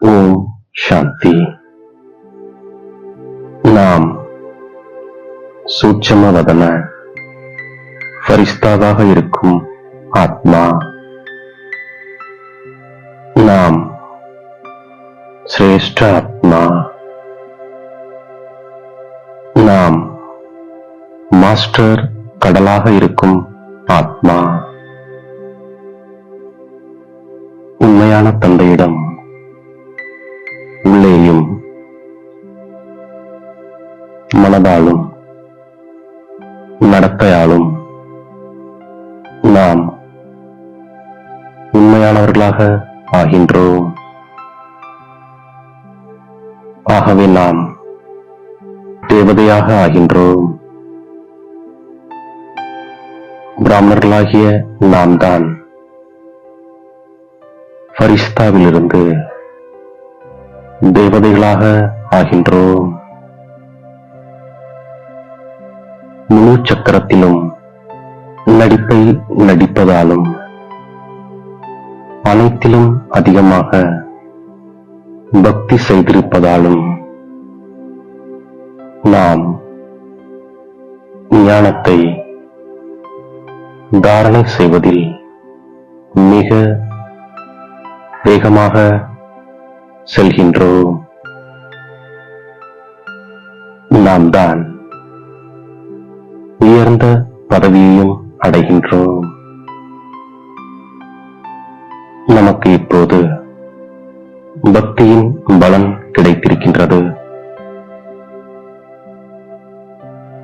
ஓம் சாந்தி. நாம் சூட்சம வதன ஃபரிஸ்தாவாக இருக்கும் ஆத்மா நாம் சிரேஷ்ட ஆத்மா நாம் மாஸ்டர் கடலாக இருக்கும் ஆத்மா உண்மையான தந்தையிடம் மனதாலும் நடத்தையாலும் நாம் உண்மையானவர்களாக ஆகின்றோம் ஆகவே நாம் தேவதையாக ஆகின்றோம் பிராமணர்களாகிய நாம் தான் ஃபரிஸ்தாவிலிருந்து தேவதைகளாக ஆகின்றோம் முழு சக்கரத்திலும் நடிப்பை நடிப்பதாலும் அனைத்திலும் அதிகமாக பக்தி செய்திருப்பதாலும் நாம் ஞானத்தை தாரணை செய்வதில் மிக வேகமாக செல்கின்றோம். நாம் தான் உயர்ந்த பதவியையும் அடைகின்றோம். நமக்கு இப்போது பக்தியின் பலன் கிடைத்திருக்கின்றது.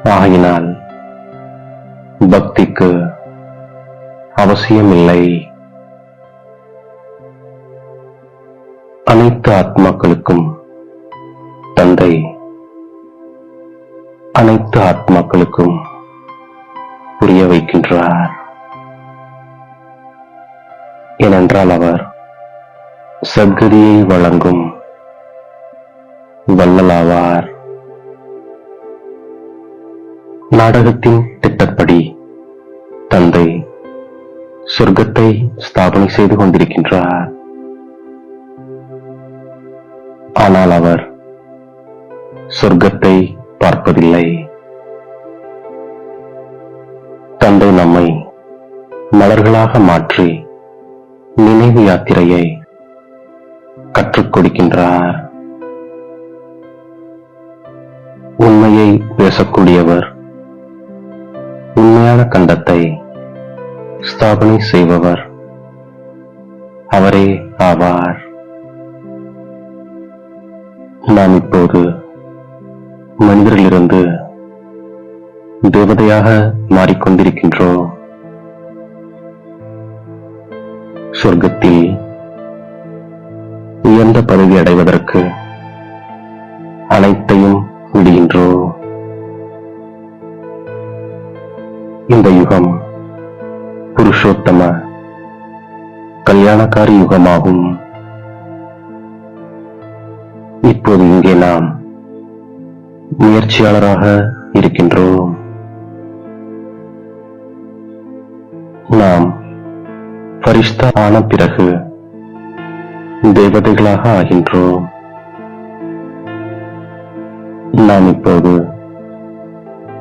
ஆகினால் பக்திக்கு அவசியமில்லை. அனைத்து ஆத்மாக்களுக்கும் தந்தை. அனைத்து ஆத்மாக்களுக்கும் புரிய வைக்கின்றார். ஏனென்றால் அவர் சத்கதியை வழங்கும் வள்ளலாவார். நாடகத்தின் திட்டப்படி தந்தை சொர்க்கத்தை ஸ்தாபனை செய்து கொண்டிருக்கின்றார். ஆனால் அவர் சொர்க்கத்தை பார்ப்பதில்லை. நம்மை மலர்களாக மாற்றி நினைவு யாத்திரையை கற்றுக் கொடுக்கின்றார். உண்மையை பேசக்கூடியவர் உண்மையான கண்டத்தை ஸ்தாபனை செய்பவர் அவரே ஆவார். நாம் இப்போது மனிதரிலிருந்து தேவதையாக மாறிக்கொண்டிருக்கின்றோம் சொர்க்கத்தில் உயர்ந்த பதவி அடைவதற்கு அனைத்தையும் விடுகின்றோம் இந்த யுகம் புருஷோத்தம கல்யாணக்காரி யுகமாகும். இப்போது இங்கே நாம் முயற்சியாளராக இருக்கின்றோம். நாம் பரிஷ்தா ஆன பிறகு தேவதைகளாக ஆகின்றோம். நாம் இப்போது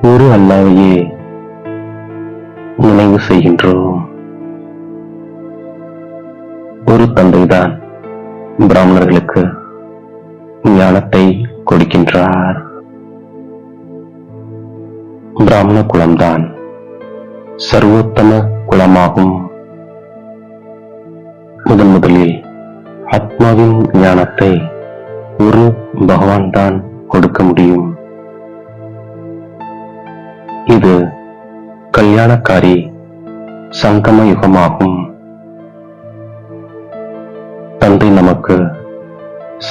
ஒரு அல்லாவையே நினைவு செய்கின்றோம். ஒரு தந்தைதான் பிராமணர்களுக்கு ஞானத்தை கொடுக்கின்றார். பிராமண குலம்தான் சர்வோத்தம குலமாகும். முதன் முதலில் ஆத்மாவின் ஞானத்தை ஒரு பகவான் தான் கொடுக்க முடியும். இது கல்யாணக்காரி சங்கம யுகமாகும். தந்தை நமக்கு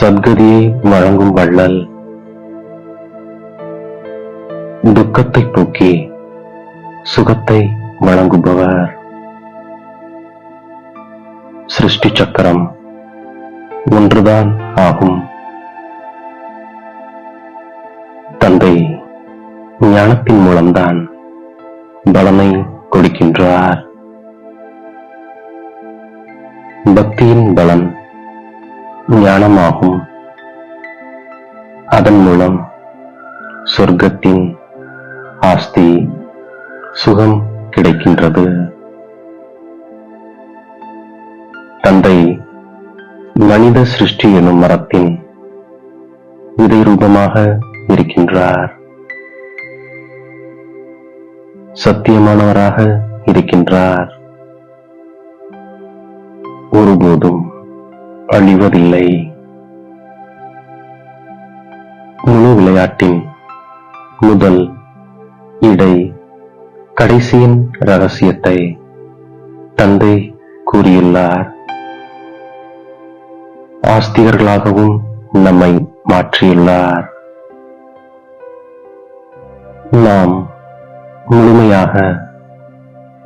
சத்கதியை வழங்கும் வள்ளல். துக்கத்தை போக்கி சுகத்தை வழங்குபவர் சிருஷ்டி சக்கரம் ஒன்றுதான் ஆகும். தந்தை ஞானத்தின் மூலம்தான் பலனை கொடுக்கின்றார். பக்தியின் பலன் ஞானமாகும். அதன் மூலம் சொர்க்கத்தின் ஆஸ்தி சுகம் கிடைக்கின்றது. தந்தை மனித சிருஷ்டி எனும் மரத்தின் விதை ரூபமாக இருக்கின்றார். சத்தியமானவராக இருக்கின்றார். ஒருபோதும் அழிவதில்லை. முழு விளையாட்டின் முதல் இடை கடைசியின் ரகசியத்தை தந்தை கூறியுள்ளார். ஆஸ்திகர்களாகவும் நம்மை மாற்றியுள்ளார். நாம் முழுமையாக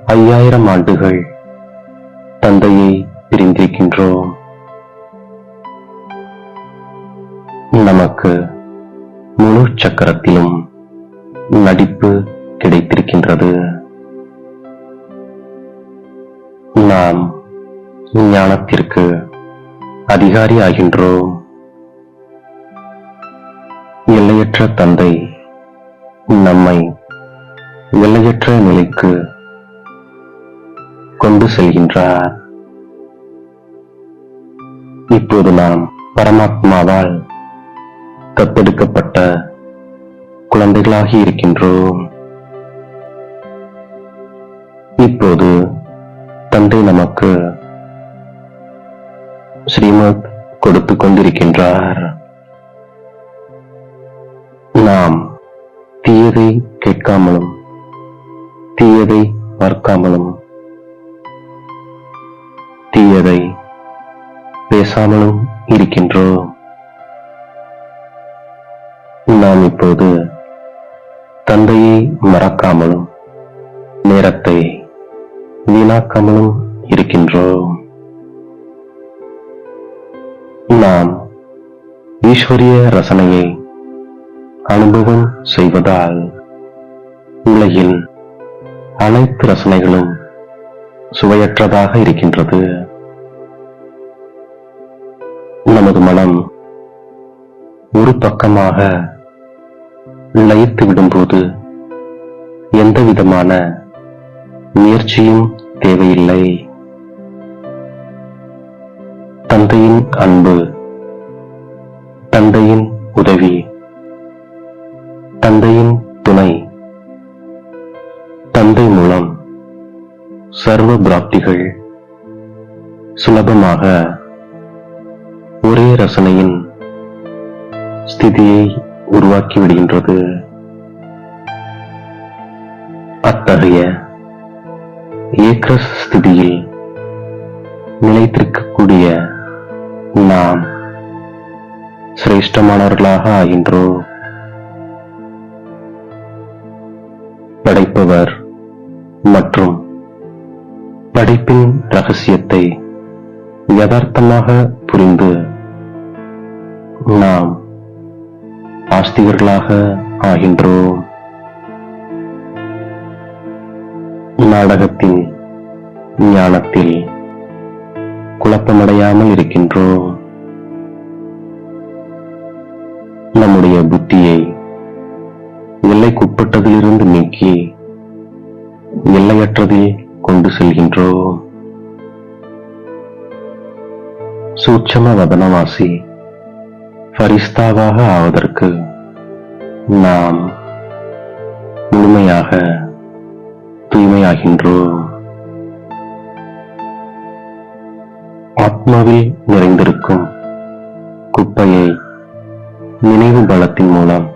ஐயாயிரம் ஆண்டுகள் தந்தையை பிரிந்திருக்கின்றோம். நமக்கு முழு சக்கரத்திலும் நடிப்பு கிடைத்திருக்கின்றது. நாம் ஞானத்திற்கு அதிகாரி ஆகின்றோம். எல்லையற்ற தந்தை நம்மை எல்லையற்ற நிலைக்கு கொண்டு செல்கின்றார். இப்போது நாம் பரமாத்மாவால் தத்தெடுக்கப்பட்ட குழந்தைகளாகி இருக்கின்றோம். இப்போது தந்தை நமக்கு ஸ்ரீமத் கொடுத்து கொண்டிருக்கின்றார். நாம் தீயதை கேட்காமலும் தீயதை பார்க்காமலும் தீயதை பேசாமலும் இருக்கின்றோம். நாம் இப்போது தந்தையை மறக்காமலும் நேரத்தை வீணாக்காமலும் இருக்கின்றோம். நாம் ஈஸ்வரிய ரசனையை அனுபவம் செய்வதால் உலகில் அனைத்து ரசனைகளும் சுவையற்றதாக இருக்கின்றது. நமது மனம் ஒரு பக்கமாக லயித்து விடும்போது எந்த விதமான முயற்சியும் தேவையில்லை. தந்தையின் அன்பு தந்தையின் உதவி தந்தையின் துணை தந்தை மூலம் சர்வ பிராப்திகள் சுலபமாக ஒரே ரசனையின் ஸ்திதியை உருவாக்கி விடுகின்றது. அத்தகைய ஏக்ரஸ் ஸ்திதியில் நிலைத்திருக்கக்கூடிய நாம் சிரேஷ்டமானவர்களாக ஆகின்றோ? படைப்பவர் மற்றும் படைப்பின் ரகசியத்தை யதார்த்தமாக புரிந்து நாம் ஆஸ்திகர்களாக ஆகின்றோம். நாடகத்தின் ஞானத்தில் குழப்பமடையாமல் இருக்கின்றோம் நம்முடைய புத்தியை எல்லைக்குட்பட்டதிலிருந்து நீக்கி எல்லையற்றதில் கொண்டு செல்கின்றோம் சூட்சம வதனவாசி ஃபரிஸ்தாவாக ஆவதற்கு நாம் முழுமையாக ஆகின்றோம் ஆத்மாவில் நிறைந்திருக்கும் குப்பையை நினைவு பலத்தின் மூலம்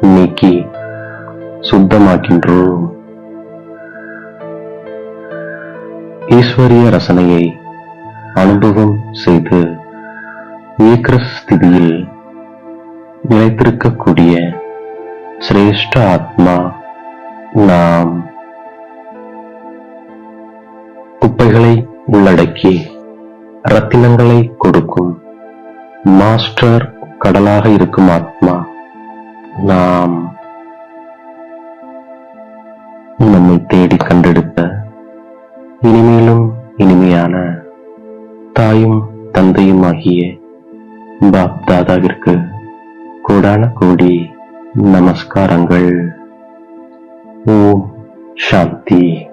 நீக்கி சுத்தமாக்கின்றோம். ஈஸ்வரிய ரசனையை அனுபவம் செய்து ஏக்ர ஸ்திதியில் நிலைத்திருக்கக்கூடிய சிரேஷ்ட ஆத்மா நாம் குப்பைகளை உள்ளடக்கி ரத்தினங்களை கொடுக்கும் மாஸ்டர் கடலாக இருக்கும் ஆத்மா. நாம் நம்மை தேடி கண்டெடுத்த இனிமேலும் இனிமையான தாயும் தந்தையும் ஆகிய பாப் தாதாவிற்கு கோடான கோடி நமஸ்காரங்கள். ஓம் சாந்தி.